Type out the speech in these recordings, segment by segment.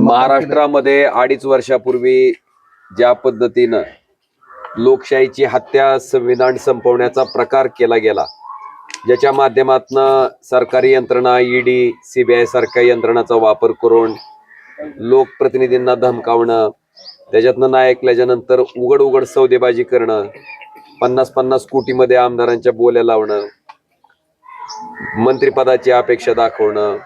महाराष्ट्रामध्ये अडीच वर्षापूर्वी ज्या पद्धतीनं लोकशाहीची हत्या संविधान संपवण्याचा प्रकार केला गेला ज्याच्या माध्यमातनं सरकारी यंत्रणा ईडी सीबीआय सारख्या यंत्रणाचा वापर करून लोकप्रतिनिधींना धमकावणं त्याच्यातनं ना ऐकल्याच्या नंतर उघड उघड सौदेबाजी करणं पन्नास पन्नास कोटीमध्ये आमदारांच्या बोल्या लावणं मंत्रिपदाची अपेक्षा दाखवणं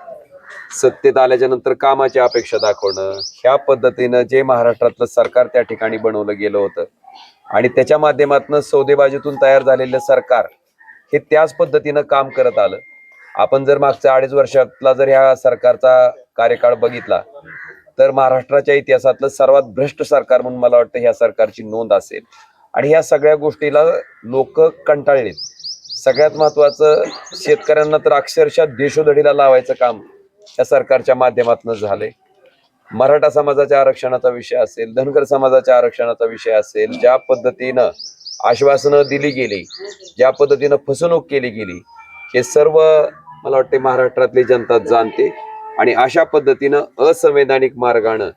सत्तेत आल्याच्यानंतर कामाची अपेक्षा दाखवणं ह्या पद्धतीनं जे महाराष्ट्रातलं सरकार त्या ठिकाणी बनवलं गेलं होतं. आणि त्याच्या माध्यमातून सौदेबाजीतून तयार झालेलं सरकार हे त्याच पद्धतीनं काम करत आलं. आपण जर मागच्या अडीच वर्षातला जर ह्या सरकारचा कार्यकाळ बघितला तर महाराष्ट्राच्या इतिहासातलं सर्वात भ्रष्ट सरकार म्हणून मला वाटतं ह्या सरकारची नोंद असेल. आणि ह्या सगळ्या गोष्टीला लोक कंटाळलेत. सगळ्यात महत्वाचं शेतकऱ्यांना तर अक्षरशः देशोधडीला लावायचं काम या सरकारच्या माध्यमातून झालंय. मराठा समाजाच्या आरक्षणाचा विषय असेल धनगर समाजाच्या आरक्षणाचा विषय असेल ज्या पद्धतीनं आश्वासनं दिली गेली ज्या पद्धतीनं फसवणूक केली गेली हे सर्व मला वाटते महाराष्ट्रातली जनता जाणते आणि अशा पद्धतीनं असंवैधानिक मार्गानं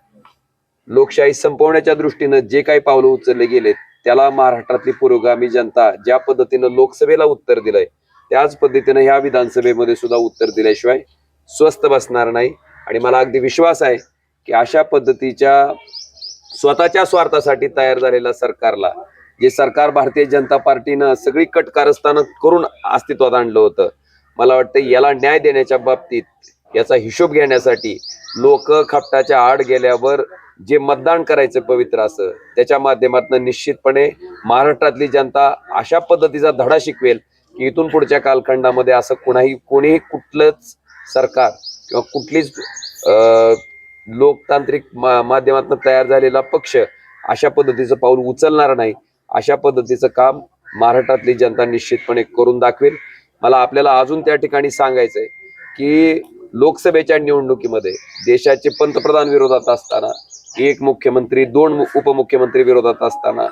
लोकशाही संपवण्याच्या दृष्टीनं जे काही पावलं उचलले गेलेत त्याला महाराष्ट्रातली पुरोगामी जनता ज्या पद्धतीनं लोकसभेला उत्तर दिलंय त्याच पद्धतीनं ह्या विधानसभेमध्ये सुद्धा उत्तर दिल्याशिवाय स्वस्थ बसणार नाही. आणि मला अगदी विश्वास आहे की अशा पद्धतीच्या स्वतःच्या स्वार्थासाठी तयार झालेल्या सरकारला जे सरकार भारतीय जनता पार्टीनं सगळी कट कारस्थानं करून अस्तित्वात आणलं होतं मला वाटतं याला न्याय देण्याच्या बाबतीत याचा हिशोब घेण्यासाठी लोक खपटाच्या आड गेल्यावर जे मतदान करायचं पवित्र असं त्याच्या माध्यमातून निश्चितपणे महाराष्ट्रातली जनता अशा पद्धतीचा धडा शिकवेल की इथून पुढच्या कालखंडामध्ये असं कुणाही कोणीही कुठलंच सरकार किंवा कुठलीच लोकतांत्रिक मा माध्यमातून तयार झालेला पक्ष अशा पद्धतीचं पाऊल उचलणार नाही. अशा पद्धतीचं काम महाराष्ट्रातली जनता निश्चितपणे करून दाखवेल. मला आपल्याला अजून त्या ठिकाणी सांगायचंय की लोकसभेच्या निवडणुकीमध्ये देशाचे पंतप्रधान विरोधात असताना एक मुख्यमंत्री दोन उपमुख्यमंत्री विरोधात असताना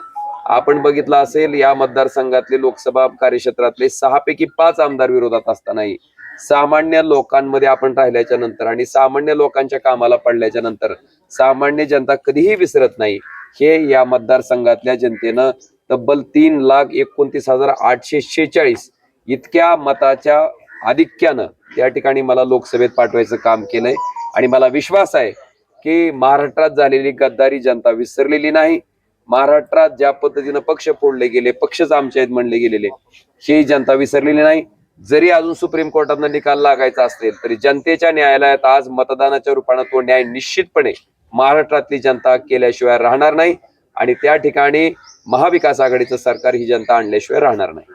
आपण बघितलं असेल या मतदारसंघातले लोकसभा कार्यक्षेत्रातले सहा पैकी पाच आमदार विरोधात असतानाही सामान्य लोकांमध्ये आपण राहिल्याच्या नंतर आणि सामान्य लोकांच्या कामाला पडल्याच्या नंतर सामान्य जनता कधीही विसरत नाही. हे या मतदारसंघातल्या जनतेनं तब्बल तीन लाख एकोणतीस हजार आठशे शेहेचाळीस इतक्या मताच्या आधिक्यानं या ठिकाणी मला लोकसभेत पाठवायचं काम केलंय. आणि मला विश्वास आहे की महाराष्ट्रात झालेली गद्दारी जनता विसरलेली नाही. महाराष्ट्रात ज्या पद्धतीनं पक्ष फोडले गेले पक्षच आमचे आहेत म्हणले गेलेले ही जनता विसरलेली नाही. जरी अजून सुप्रीम कोर्टातनं निकाल लागायचा असेल तरी जनतेच्या न्यायालयात आज मतदानाच्या रूपानं तो न्याय निश्चितपणे महाराष्ट्रातली जनता केल्याशिवाय राहणार नाही. आणि त्या ठिकाणी महाविकास आघाडीचं सरकार ही जनता आणल्याशिवाय राहणार नाही.